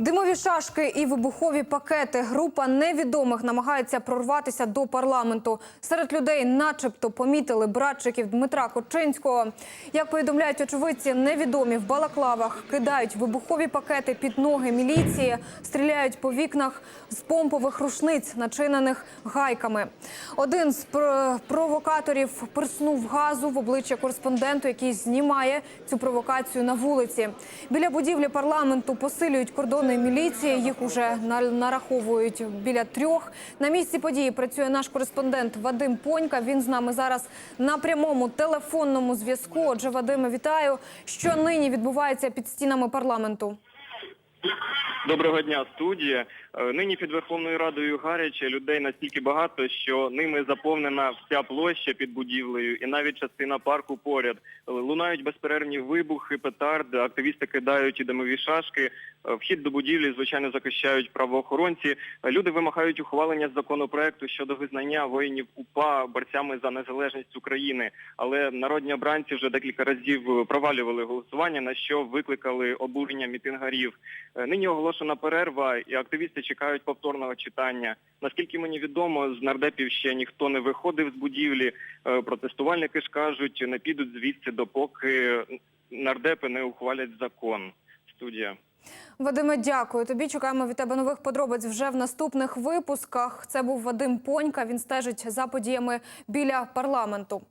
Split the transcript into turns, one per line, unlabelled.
Димові шашки і вибухові пакети. Група невідомих намагається прорватися до парламенту. Серед людей, начебто, помітили братчиків Дмитра Корчинського. Як повідомляють очевидці, невідомі в балаклавах кидають вибухові пакети під ноги міліції, стріляють по вікнах з помпових рушниць, начинених гайками. Один з пр- провокаторів перснув газу в обличчя кореспонденту, який знімає цю провокацію на вулиці. Біля будівлі парламенту посилюють кордони міліції. Їх уже на- нараховують біля трьох. На місці події працює наш кореспондент Вадим Понька. Він з нами зараз на прямому телефонному зв'язку. Отже, Вадиме, вітаю. Що нині відбувається під стінами парламенту?
Доброго дня, студія. Е, Нині під Верховною Радою гаряче людей настільки багато, що ними заповнена вся площа під будівлею і навіть частина парку поряд. Е, Лунають безперервні вибухи, петарди, активісти кидають і димові шашки. Е, Вхід до будівлі, звичайно, захищають правоохоронці. Люди вимагають ухвалення законопроекту щодо визнання воїнів УПА борцями за незалежність України. Але народні обранці вже декілька разів провалювали голосування, на що викликали обурення мітингарів. Нині оголошена перерва, і активісти чекають повторного читання. Наскільки мені відомо, з нардепів ще ніхто не виходив з будівлі. Е, Протестувальники ж кажуть, не підуть звідси, допоки нардепи не ухвалять закон. Студія.
Вадиме, дякую тобі. Чекаємо від тебе нових подробиць вже в наступних випусках. Це був Вадим Понька. Він стежить за подіями біля парламенту.